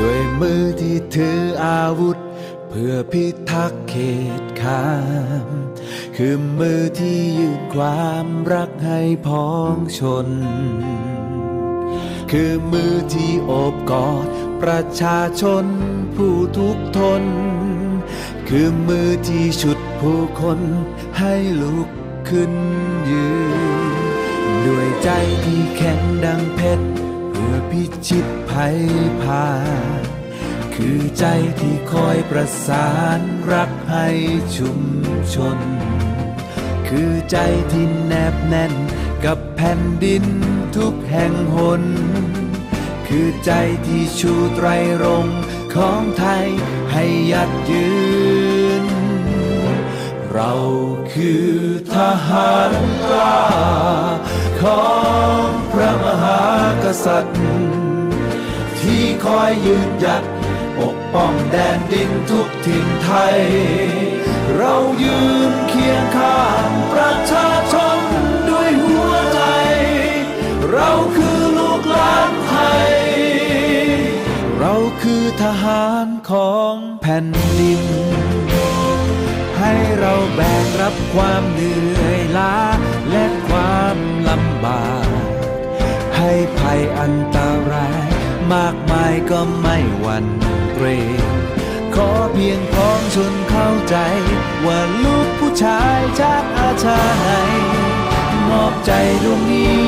ด้วยมือที่ถืออาวุธ เพื่อพิทักษ์เขตขาม คือมือที่ยืนความรักให้พ้องชน คือมือที่โอบกอดประชาชนผู้ทุกทน คือมือที่ฉุดผู้คนให้ลุกขึ้นยืน ด้วยใจที่แข็งดังเพชร พิชิตภัยผ่าคือใจที่คอยประสานรักให้ชุมชน คือใจที่แนบแน่นกับแผ่นดินทุกแห่งหน คือใจที่ชูไตรรงของไทยให้ยัดยืน เราคือทหารกล้าของพระมหากษัตริย์ คอยยืนหยัด ปกป้องแดนดินทุกถิ่นไทย เรายืนเคียงข้างประชาชนด้วยหัวใจ เราคือลูกหลานไทย เราคือทหารของแผ่นดิน ให้เราแบกรับความเหนื่อยล้าและความลำบาก ให้ภัยอันตราย มากมายก็ไม่หวั่นเกรงขอเพียงพ้องชนเข้าใจ ว่าลูกผู้ชายจากอาชาไหนมอบใจดวงนี้